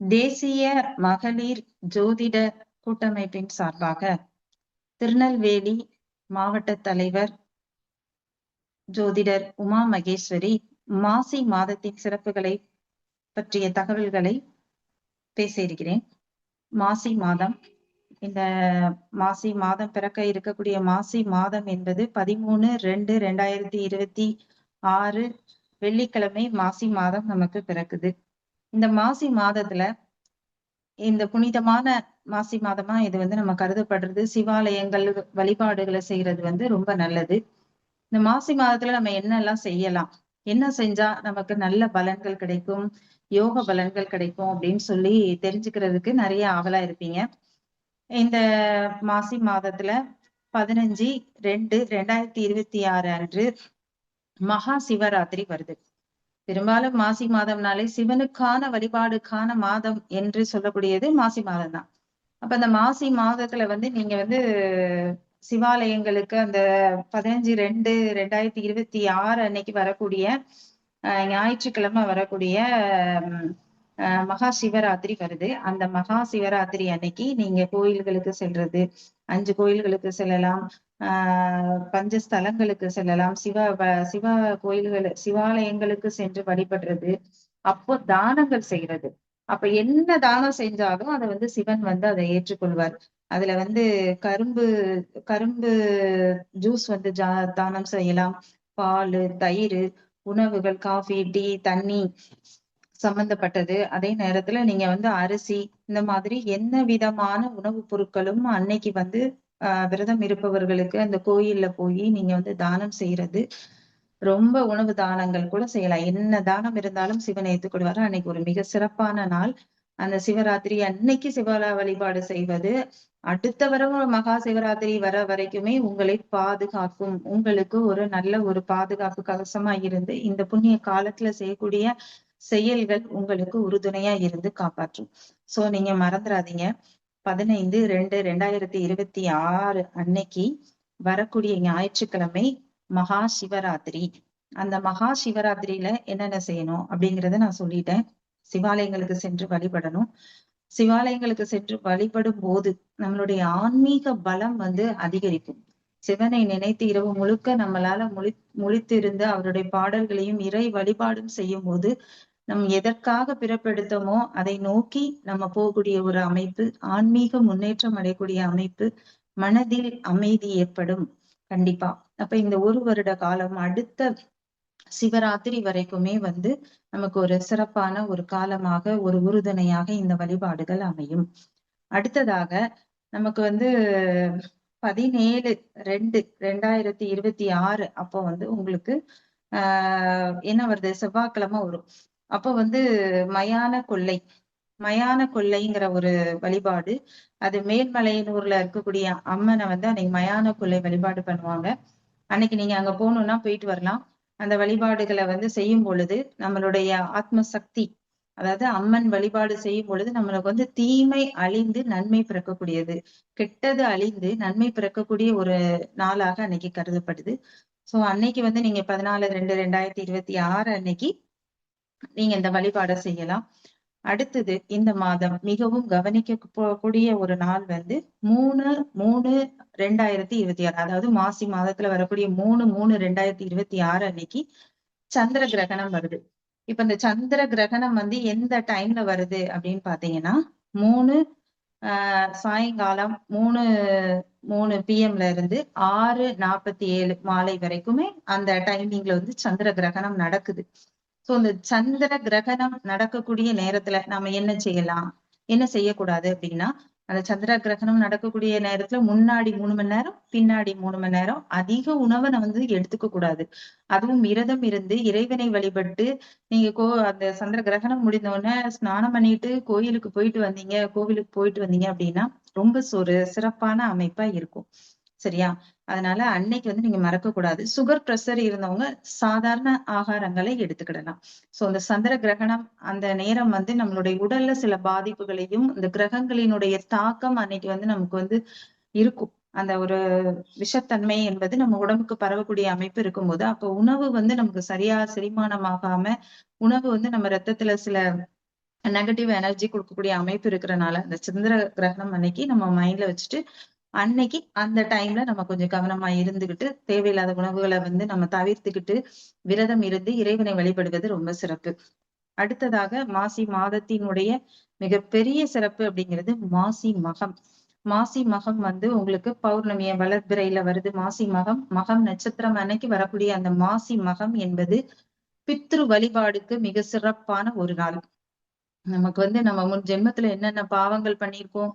தேசிய மகளிர் ஜோதிட கூட்டமைப்பின் சார்பாக திருநெல்வேலி மாவட்ட தலைவர் ஜோதிடர் உமா மகேஸ்வரி மாசி மாதத்தின் சிறப்புகளை பற்றிய தகவல்களை பேச இருக்கிறேன். மாசி மாதம். இந்த மாசி மாதம் பிறக்க இருக்கக்கூடிய மாசி மாதம் என்பது பதிமூணு ரெண்டு ரெண்டாயிரத்தி இருபத்தி ஆறு வெள்ளிக்கிழமை மாசி மாதம் நமக்கு பிறக்குது. இந்த மாசி மாதத்துல இந்த புனிதமான மாசி மாதமா இது வந்து நம்ம கருதப்படுறது. சிவாலயங்கள் வழிபாடுகளை செய்யறது வந்து ரொம்ப நல்லது. இந்த மாசி மாதத்துல நம்ம என்னெல்லாம் செய்யலாம்? என்ன செஞ்சா நமக்கு நல்ல பலன்கள் கிடைக்கும்? யோக பலன்கள் கிடைக்கும் அப்படின்னு சொல்லி தெரிஞ்சுக்கிறதுக்கு நிறைய ஆவலா இருப்பீங்க. இந்த மாசி மாதத்துல பதினஞ்சு ரெண்டு ரெண்டாயிரத்தி இருபத்தி ஆறு அன்று மகா சிவராத்திரி வருது. பெரும்பாலும் மாசி மாதம்னாலே சிவனுக்கான வழிபாடுக்கான மாதம் என்று சொல்லக்கூடியது மாசி மாதம் தான் அப்ப அந்த மாசி மாதத்துல வந்து நீங்க வந்து சிவாலயங்களுக்கு அந்த பதினஞ்சு ரெண்டு ரெண்டாயிரத்தி இருபத்தி ஆறு அன்னைக்கு வரக்கூடிய ஞாயிற்றுக்கிழமை வரக்கூடிய மகா சிவராத்திரி வருது. அந்த மகா சிவராத்திரி அன்னைக்கு நீங்க கோயில்களுக்கு செல்றது அஞ்சு கோயில்களுக்கு செல்லலாம். ஆஹ் பஞ்சஸ்தலங்களுக்கு செல்லலாம். சிவ சிவ கோயில்கள் சிவாலயங்களுக்கு சென்று வழிபடுறது. அப்போ தானங்கள் செய்யறது அப்ப என்ன தானம் செஞ்சாலும் அதை வந்து சிவன் வந்து அதை ஏற்றுக்கொள்வார். அதுல வந்து கரும்பு கரும்பு ஜூஸ் வந்து ஜா தானம் செய்யலாம். பால் தயிர் உணவுகள் காஃபி டீ தண்ணி. சம்பந்தப்பட்டது. அதே நேரத்துல நீங்க வந்து அரிசி இந்த மாதிரி என்ன விதமான உணவுப் பொருட்களும் அன்னைக்கு வந்து ஆஹ் விரதம் இருப்பவர்களுக்கு அந்த கோயில்ல போய் நீங்க வந்து தானம் செய்யறது ரொம்ப உணவு தானங்கள் கூட செய்யலாம். என்ன தானம் இருந்தாலும் சிவன் ஏத்துக்கொள்வாரு அன்னைக்கு ஒரு மிக சிறப்பான நாள். அந்த சிவராத்திரி அன்னைக்கு சிவலா வழிபாடு செய்வது. அடுத்த வர மகா சிவராத்திரி வர வரைக்குமே உங்களை பாதுகாக்கும். உங்களுக்கு ஒரு நல்ல ஒரு பாதுகாப்பு கவசமா இருந்து இந்த புண்ணிய காலத்துல செய்யக்கூடிய செயல்கள் உங்களுக்கு உறுதுணையா இருந்து காப்பாற்றும். சோ நீங்க மறந்துடாதீங்க பதினைந்து ரெண்டு ரெண்டாயிரத்தி இருபத்தி ஆறு அன்னைக்கு வரக்கூடிய ஞாயிற்றுக்கிழமை மகா சிவராத்திரி. அந்த மகா சிவராத்திரியில என்னென்ன செய்யணும் அப்படிங்கறத நான் சொல்லிட்டேன். சிவாலயங்களுக்கு சென்று வழிபடணும். சிவாலயங்களுக்கு சென்று வழிபடும் போது நம்மளுடைய ஆன்மீக பலம் வந்து அதிகரிக்கும். சிவனை நினைத்து இரவு முழுக்க நம்மளால முழி முழித்திருந்து அவருடைய பாடல்களையும் இறை வழிபாடும் செய்யும் போது நம் எதற்காக பிறப்பெடுத்தோமோ அதை நோக்கி நம்ம போகக்கூடிய ஒரு அமைப்பு ஆன்மீக முன்னேற்றம் அடையக்கூடிய அமைப்பு மனதில் அமைதி ஏற்படும். கண்டிப்பா. அப்ப இந்த ஒரு வருட காலம் அடுத்த சிவராத்திரி வரைக்குமே வந்து நமக்கு ஒரு சிறப்பான ஒரு காலமாக ஒரு உறுதுணையாக இந்த வழிபாடுகள் அமையும். அடுத்ததாக நமக்கு வந்து பதினேழு ரெண்டு ரெண்டாயிரத்தி இருபத்தி ஆறு. அப்போ வந்து உங்களுக்கு ஆஹ் என்ன வருது? செவ்வாய்க்கிழமை வரும். அப்ப வந்து மயான கொள்ளை. மயான கொள்ளைங்கிற ஒரு வழிபாடு. அது மேல்மலையனூர்ல இருக்கக்கூடிய அம்மனை வந்து அன்னைக்கு மயான கொள்ளை வழிபாடு பண்ணுவாங்க. அன்னைக்கு நீங்க அங்க போகணும்னா போயிட்டு வரலாம். அந்த வழிபாடுகளை வந்து செய்யும் பொழுது நம்மளுடைய ஆத்ம சக்தி அதாவது அம்மன் வழிபாடு செய்யும் பொழுது நம்மளுக்கு வந்து தீமை அழிந்து நன்மை பிறக்கக்கூடியது. கெட்டது அழிந்து நன்மை பிறக்கக்கூடிய ஒரு நாளாக அன்னைக்கு கருதப்படுது. சோ அன்னைக்கு வந்து நீங்க பதினாலு ரெண்டு ரெண்டாயிரத்தி இருபத்தி ஆறு அன்னைக்கு நீங்க இந்த வழிபாடை செய்யலாம். அடுத்தது இந்த மாதம் மிகவும் கவனிக்க கூடிய ஒரு நாள் வந்து மூணு மூணு ரெண்டாயிரத்தி இருபத்தி ஆறு அதாவது மாசி மாதத்துல வரக்கூடிய மூணு மூணு ரெண்டாயிரத்தி இருபத்தி ஆறு அன்னைக்கு சந்திர கிரகணம் வருது. இப்ப இந்த சந்திர கிரகணம் வந்து எந்த டைம்ல வருது அப்படின்னு பாத்தீங்கன்னா மூணு ஆஹ் சாயங்காலம் மூணு மூணு பிஎம்ல இருந்து ஆறு நாற்பத்தி ஏழு மாலை வரைக்குமே அந்த டைமிங்ல வந்து சந்திர கிரகணம் நடக்குது. சோ இந்த சந்திர கிரகணம் நடக்கக்கூடிய நேரத்துல நாம என்ன செய்யலாம்? என்ன செய்யக்கூடாது அப்படின்னா அந்த சந்திர கிரகணம் நடக்கக்கூடிய நேரத்துல முன்னாடி மூணு மணி நேரம் பின்னாடி மூணு மணி நேரம் அதிக உணவை நம்ம வந்து எடுத்துக்க கூடாது. அதுவும் விரதம் இருந்து இறைவனை வழிபட்டு நீங்க கோ அந்த சந்திர கிரகணம் முடிந்த உடனே ஸ்நானம் பண்ணிட்டு கோயிலுக்கு போயிட்டு வந்தீங்க கோவிலுக்கு போயிட்டு வந்தீங்க அப்படின்னா ரொம்ப ஒரு சிறப்பான அமைப்பா இருக்கும். சரியா? அதனால அன்னைக்கு வந்து நீங்க மறக்க கூடாது. சுகர் பிரஷர் இருந்தவங்க சாதாரண ஆகாரங்களை எடுத்துக்கிடலாம். சோ இந்த சந்திர கிரகணம் அந்த நேரம் வந்து நம்மளுடைய உடல்ல சில பாதிப்புகளையும் இந்த கிரகங்களினுடைய தாக்கம் அன்னைக்கு வந்து நமக்கு வந்து இருக்கும். அந்த ஒரு விஷத்தன்மை என்பது நம்ம உடம்புக்கு பரவக்கூடிய அமைப்பு இருக்கும்போது அப்ப உணவு வந்து நமக்கு சரியா செரிமானமாகாம உணவு வந்து நம்ம ரத்தத்துல சில நெகட்டிவ் எனர்ஜி கொடுக்கக்கூடிய அமைப்பு இருக்கிறனால அந்த சந்திர கிரகணம் அன்னைக்கு நம்ம மைண்ட்ல வச்சுட்டு அன்னைக்கு அந்த டைம்ல நம்ம கொஞ்சம் கவனமா இருந்துகிட்டு தேவையில்லாத உணவுகளை வந்து நம்ம தவிர்த்துக்கிட்டு விரதம் இருந்து இறைவனை வழிபடுவது ரொம்ப சிறப்பு. அடுத்ததாக மாசி மாதத்தினுடைய மிகப்பெரிய சிறப்பு அப்படிங்கிறது மாசி மகம். மாசி மகம் வந்து உங்களுக்கு பௌர்ணமிய வளர்பிறையில வருது. மாசி மகம் மகம் நட்சத்திரம் அன்னைக்கு வரக்கூடிய அந்த மாசி மகம் என்பது பித்ரு வழிபாடுக்கு மிக சிறப்பான ஒரு நாள். நமக்கு வந்து நம்ம முன் ஜென்மத்துல என்னென்ன பாவங்கள் பண்ணியிருக்கோம்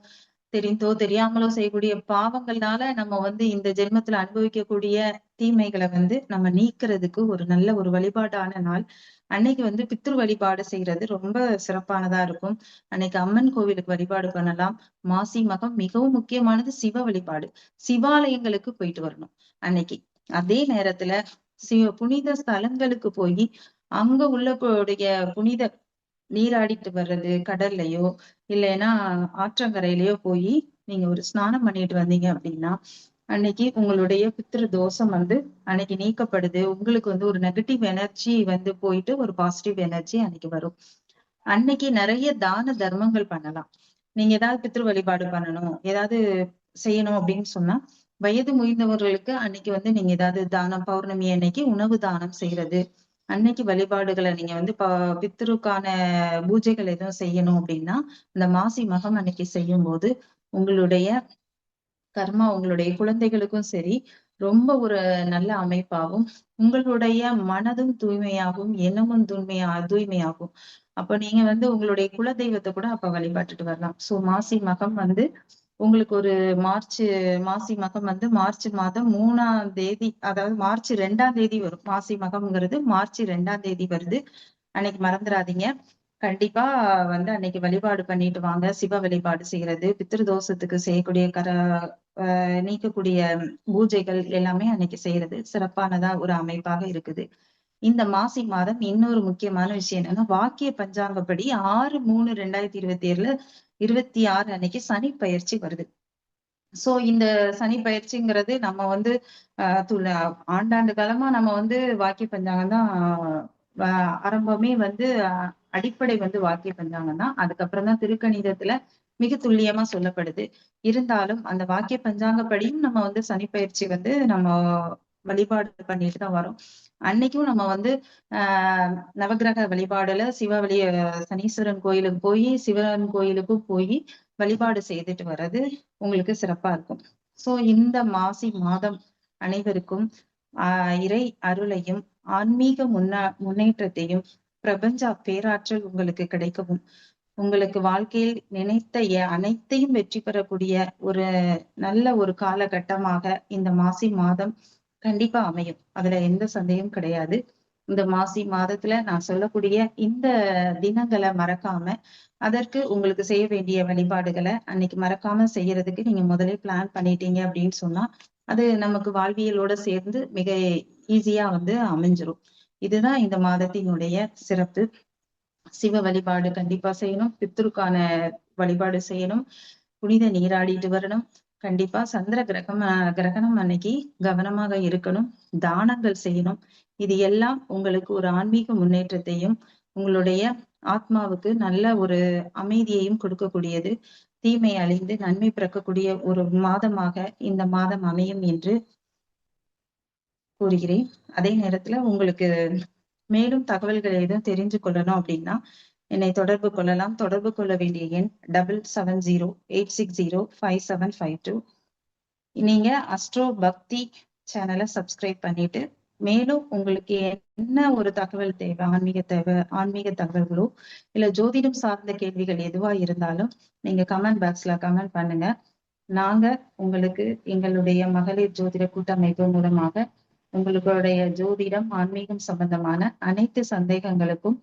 தெரிந்தோ தெரியாமலோ செய்யக்கூடிய பாவங்கள்னால நம்ம வந்து இந்த ஜென்மத்துல அனுபவிக்கக்கூடிய தீமைகளை வந்து நம்ம நீக்கிறதுக்கு ஒரு நல்ல ஒரு வழிபாடான நாள். அன்னைக்கு வந்து பித்ரு வழிபாடு செய்யறது ரொம்ப சிறப்பானதா இருக்கும். அன்னைக்கு அம்மன் கோவிலுக்கு வழிபாடு பண்ணலாம். மாசி மகம் மிகவும் முக்கியமானது சிவ வழிபாடு. சிவாலயங்களுக்கு போயிட்டு வரணும் அன்னைக்கு. அதே நேரத்துல சிவ புனித ஸ்தலங்களுக்கு போய் அங்க உள்ளக்கூடிய புனித நீராடிட்டு வர்றது கடல்லையோ இல்லைன்னா ஆற்றங்கரையிலயோ போய் நீங்க ஒரு ஸ்நானம் பண்ணிட்டு வந்தீங்க அப்படின்னா அன்னைக்கு உங்களுடைய பித்திரு தோஷம் வந்து அன்னைக்கு நீக்கப்படுது. உங்களுக்கு வந்து ஒரு நெகட்டிவ் எனர்ஜி வந்து போயிட்டு ஒரு பாசிட்டிவ் எனர்ஜி அன்னைக்கு வரும். அன்னைக்கு நிறைய தான தர்மங்கள் பண்ணலாம். நீங்க ஏதாவது பித்ரு வழிபாடு பண்ணணும் ஏதாவது செய்யணும் அப்படின்னு சொன்னா வயது முயந்தவர்களுக்கு அன்னைக்கு வந்து நீங்க ஏதாவது தானம் பௌர்ணமி அன்னைக்கு உணவு தானம் செய்யறது அன்னைக்கு வழிபாடுகளை நீங்க வந்து ப பித்ருக்கான பூஜைகள் எதுவும் செய்யணும் அப்படின்னா இந்த மாசி மகம் அன்னைக்கு செய்யும் போது உங்களுடைய கர்மா உங்களுடைய குழந்தைகளுக்கும் சரி ரொம்ப ஒரு நல்ல அமைப்பாகும் உங்களுடைய மனதும் தூய்மையாகும் எண்ணமும் தூய்மையா தூய்மையாகும். அப்ப நீங்க வந்து உங்களுடைய குலதெய்வத்தை கூட அப்ப வழிபாட்டுட்டு வரலாம். சோ மாசி மகம் வந்து உங்களுக்கு ஒரு மார்ச் மாசி மகம் வந்து மார்ச் மாதம் மூணாம் தேதி அதாவது மார்ச் ரெண்டாம் தேதி வரும். மாசி மகம்ங்கிறது மார்ச் ரெண்டாம் தேதி வருது. அன்னைக்கு மறந்துடாதீங்க. கண்டிப்பா வந்து அன்னைக்கு வழிபாடு பண்ணிட்டு வாங்க. சிவ வழிபாடு செய்யறது பித்திரு தோஷத்துக்கு செய்யக்கூடிய கர நீக்கக்கூடிய பூஜைகள் எல்லாமே அன்னைக்கு செய்யறது. சிறப்பானதா ஒரு அமைப்பாக இருக்குது. இந்த மாசி மாதம் இன்னொரு முக்கியமான விஷயம் என்னன்னா வாக்கிய பஞ்சாங்கப்படி ஆறு மூணு ரெண்டாயிரத்தி இருபத்தி ஏழுல இருபத்தி ஆறு அன்னைக்கு சனி பயிற்சி வருது. சோ இந்த சனி பயிற்சிங்கிறது நம்ம வந்து ஆஹ் ஆண்டாண்டு காலமா நம்ம வந்து வாக்கிய பஞ்சாங்கம் தான் ஆரம்பமே வந்து அடிப்படை வந்து வாக்கிய பஞ்சாங்கம் தான். அதுக்கப்புறம் தான் திருக்கணிதத்துல மிக துல்லியமா சொல்லப்படுது. இருந்தாலும் அந்த வாக்கிய பஞ்சாங்கப்படியும் நம்ம வந்து சனி பயிற்சி வந்து நம்ம வழிபாடு பண்ணிட்டு தான் வரோம். அன்னைக்கும் நம்ம வந்து ஆஹ் நவகிரக வழிபாடுல சிவ வழி சனீஸ்வரன் கோயிலுக்கு போய் சிவன் கோயிலுக்கும் போய் வழிபாடு செய்துட்டு வர்றது உங்களுக்கு சிறப்பா இருக்கும். சோ இந்த மாசி மாதம் அனைவருக்கும் ஆஹ் இறை அருளையும் ஆன்மீக முன்னா முன்னேற்றத்தையும் பிரபஞ்ச பேராற்றல் உங்களுக்கு கிடைக்கவும். உங்களுக்கு வாழ்க்கையில் நினைத்த அனைத்தையும் வெற்றி பெறக்கூடிய ஒரு நல்ல ஒரு காலகட்டமாக இந்த மாசி மாதம் கண்டிப்பா அமையும். அதுல எந்த சந்தேகம் கிடையாது. இந்த மாசி மாதத்துல நான் சொல்லக்கூடிய இந்த தினங்களை மறக்காம அதற்கு உங்களுக்கு செய்ய வேண்டிய வழிபாடுகளை அன்னைக்கு மறக்காம செய்யறதுக்கு நீங்க முதலே பிளான் பண்ணிட்டீங்க அப்படின்னு சொன்னா அது நமக்கு வாழ்வியலோட சேர்ந்து மிக ஈஸியா வந்து அமைஞ்சிரும். இதுதான் இந்த மாதத்தினுடைய சிறப்பு. சிவ வழிபாடு கண்டிப்பா செய்யணும். பித்ருக்கான வழிபாடு செய்யணும். புனித நீராடிட்டு வரணும். கண்டிப்பா சந்திர கிரகம் கிரகணம் அன்னைக்கு கவனமாக இருக்கணும் தானங்கள் செய்யணும். இது எல்லாம் உங்களுக்கு ஒரு ஆன்மீக முன்னேற்றத்தையும் உங்களுடைய ஆத்மாவுக்கு நல்ல ஒரு அமைதியையும் கொடுக்கக்கூடியது. தீமை அழிந்து நன்மை பிறக்கக்கூடிய ஒரு மாதமாக இந்த மாதம் அமையும் என்று கூறுகிறேன். அதே நேரத்துல உங்களுக்கு மேலும் தகவல்கள் எதுவும் தெரிஞ்சு கொள்ளணும் அப்படின்னா என்னை தொடர்பு கொள்ளலாம். தொடர்பு கொள்ள வேண்டிய எண் double seven zero eight six zero five seven five two நீங்க அஸ்ட்ரோ பக்தி சேனலை சப்ஸ்கிரைப் பண்ணிட்டு மேலும் உங்களுக்கு என்ன ஒரு தகவல் தேவை ஆன்மீக தேவை ஆன்மீக தகவல்களோ இல்ல ஜோதிடம் சார்ந்த கேள்விகள் எதுவா இருந்தாலும் நீங்க கமெண்ட் பாக்ஸ்ல கமெண்ட் பண்ணுங்க. நாங்க உங்களுக்கு எங்களுடைய மகளிர் ஜோதிட கூட்டமைப்பு மூலமாக உங்களுடைய ஜோதிடம் ஆன்மீகம் சம்பந்தமான அனைத்து சந்தேகங்களுக்கும்